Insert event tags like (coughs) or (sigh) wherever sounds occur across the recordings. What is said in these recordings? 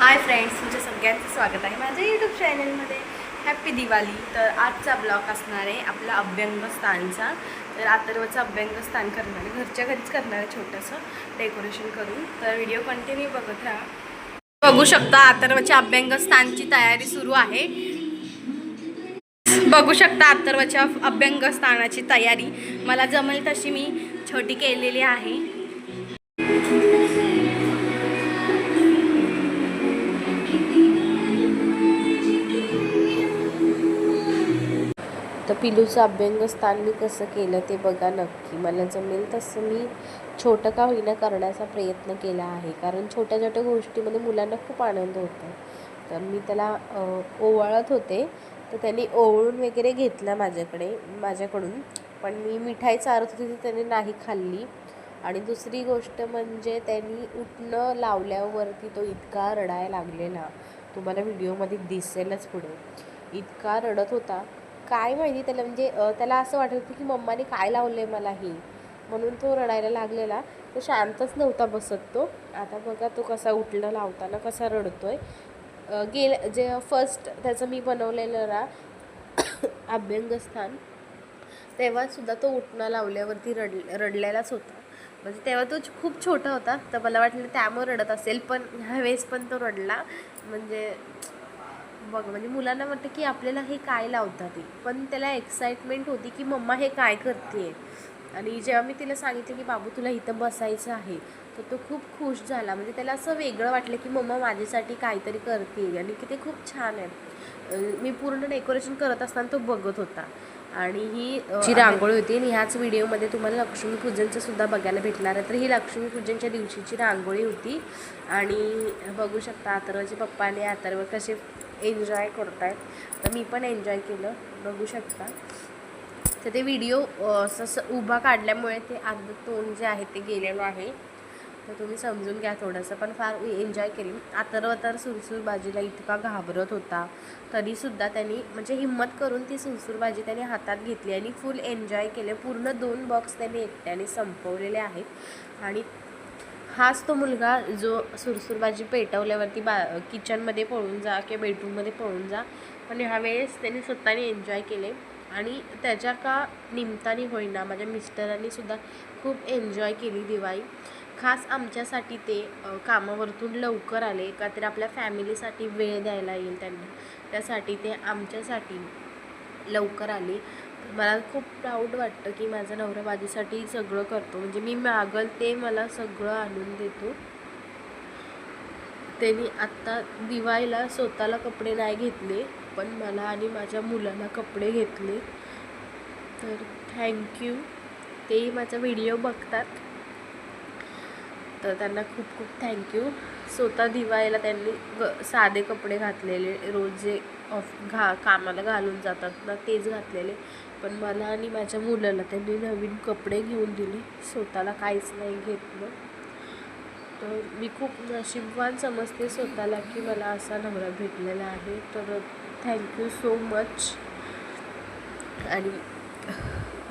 Hi friends तुमच्या सगळ्यांचं स्वागत आहे माझ्या यूट्यूब चॅनलमध्ये हॅप्पी दिवाळी तर आजचा ब्लॉग असणार आहे आपला अभ्यंगस्थानचा तर अथर्वचं अभ्यंगस्थान करणार आहे. घरच्या घरीच करणार आहे छोटंसं डेकोरेशन करून. तर व्हिडिओ कंटिन्यू बघत राहा. बघू शकता अथर्वच्या अभ्यंगस्थानची तयारी सुरू आहे. बघू शकता अथर्वच्या अभ्यंगस्थानाची तयारी. मला जमेल तशी मी छोटी केलेली आहे. तर पिलूचं अभ्यंगस्थान मी कसं केलं ते बघा नक्की. मला जमेल तसं मी छोटं का होईना करण्याचा प्रयत्न केला आहे. कारण छोट्या छोट्या गोष्टीमध्ये मुलांना खूप आनंद होतो. तर मी त्याला ओवाळत होते. तर त्यांनी ओवळून वगैरे घेतला माझ्याकडे माझ्याकडून. पण मी मिठाई चारत होती ती त्याने नाही खाल्ली. आणि दुसरी गोष्ट म्हणजे त्यांनी उठणं लावल्यावरती तो इतका रडायला लागलेला. तुम्हाला व्हिडिओमध्ये दिसेलच पुढे. इतका रडत होता. काय माहिती त्याला म्हणजे त्याला असं वाटत होतं की मम्माने काय लावलं आहे मला हे म्हणून तो रडायला लागलेला. तो शांतच नव्हता बसत तो. आता बघा तो कसा उठला लावताना कसा रडतोय. आहे गेल जे फर्स्ट त्याचं मी बनवलेलं ना (coughs) अभ्यंगस्थान तेव्हासुद्धा तो उठणं लावल्यावरती रड रडलेलाच होता. म्हणजे तेव्हा तो खूप छोटा होता. तर मला वाटलं त्यामुळे रडत असेल पण ह्यावेळेस पण तो रडला. म्हणजे बघ म्हणजे मुलांना वाटतं की आपल्याला हे काय लावतात ते पण त्याला एक्साइटमेंट होती की मम्मा हे काय करते? आणि जेव्हा मी तिला सांगितलं की बाबू तुला इथं बसायचं आहे तर तो खूप खुश झाला. म्हणजे त्याला असं वेगळं वाटलं की मम्मा माझ्यासाठी काहीतरी करते आणि की ते खूप छान आहे. मी पूर्ण डेकोरेशन करत असताना तो बघत होता. आणि ही जी रांगोळी होती आणि ह्याच व्हिडिओमध्ये तुम्हाला लक्ष्मीपूजनचं सुद्धा बघायला भेटणार आहे. तर ही लक्ष्मीपूजनच्या दिवशीची रांगोळी होती. आणि बघू शकता अथर्वचे पप्पाने आणि अथर्व कसे एन्जॉय करत आहेत तर मी पण एन्जॉय केलं. बघू शकता. तर ते व्हिडिओ असं उभा काढल्यामुळे ते अर्ध तोंड जे आहे ते गेलेलं आहे. तर तुम्ही समजून घ्या थोडंसं. पण फार एन्जॉय केली. अथर्व तर सुरसूर बाजीला इतका घाबरत होता. तरीसुद्धा त्यांनी म्हणजे हिंमत करून ती सुरसूर भाजी त्याने हातात घेतली आणि फुल एन्जॉय केले. पूर्ण दोन बॉक्स त्याने एकट्याने संपवलेले आहेत. आणि हाच तो मुलगा जो सुरसुरबाजी पेटवल्यावरती बा किचनमध्ये पळून जा किंवा बेडरूममध्ये पळून जा. पण ह्यावेळेस त्यांनी स्वतःने एन्जॉय केले आणि त्याच्या का निमताने होईना माझ्या मिस्टरांनी सुद्धा खूप एन्जॉय केली दिवाळी. खास आमच्यासाठी ते कामावरतून लवकर आले का तर आपल्या फॅमिलीसाठी वेळ द्यायला येईल त्यांना. त्यासाठी ते आमच्यासाठी लवकर आले. मला खूप प्राऊड वाटतं की माझा नवरा माझ्यासाठी सगळं करतो. म्हणजे मी मागल ते मला सगळं आणून देतो. त्यांनी आत्ता दिवाळीला स्वतःला कपडे नाही घेतले पण मला आणि माझ्या मुलाला कपडे घेतले. तर थँक्यू तेही माझा व्हिडिओ बघतात. तर त्यांना खूप खूप थँक्यू स्वतः दिवाळीला त्यांनी ग साधे कपडे घातलेले रोज जे ऑफ घा कामाला घालून जातात ना तेच घातलेले. पण मला आणि माझ्या मुलाला त्यांनी नवीन कपडे घेऊन दिले. स्वतःला काहीच नाही घेतलं तर मी खूप नशीबवान समजते स्वतःला की मला असा नवरा भेटलेला आहे. तर थँक्यू सो मच आणि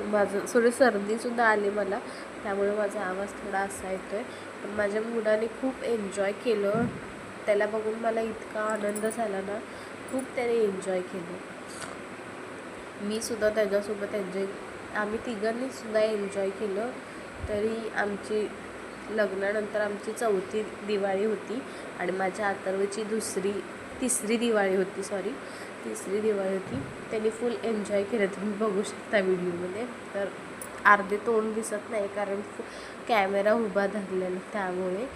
माझं थोडी सर्दीसुद्धा आली मला त्यामुळे माझा आवाज थोडा असा येतो आहे पण माझ्या मुलाने खूप एन्जॉय केलं. त्याला बघून मला इतका आनंद झाला ना खूप त्याने एन्जॉय केलं. मी सुद्धा त्याच्यासोबत एन्जॉय आम्ही तिघांनी सुद्धा एन्जॉय केलं. तरी आमची लग्नानंतर आमची चौथी दिवाळी होती आणि माझ्या अथर्वची दुसरी तिसरी दिवाळी होती सॉरी तिसरी दिवाळी होती. त्यांनी फुल एन्जॉय केलं. तुम्ही बघू शकता व्हिडिओमध्ये. तर अर्धे तोंड दिसत नाही कारण कॅमेरा उभा धरलेला त्यामुळे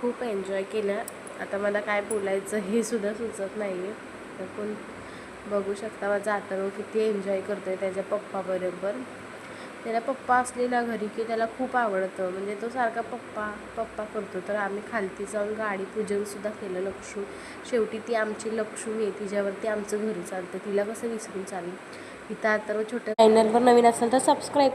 खूप एन्जॉय केलं. आता मला काय बोलायचं हे सुद्धा सुचत नाही आहे तर पण बघू शकता माझा आता किती एन्जॉय करतो आहे त्याच्या पप्पाबरोबर त्याला पप्पा असलेला घरी की त्याला खूप आवडतं. म्हणजे तो सारखा पप्पा पप्पा करतो. तर आम्ही खालती जाऊन गाडी पूजनसुद्धा केलं लक्ष्मी. शेवटी ती आमची लक्ष्मी आहे. तिच्यावरती आमचं घर चालतं. तिला कसं विसरून चालेल? इथं आता छोट्या चॅनलवर नवीन असेल तर सबस्क्राईब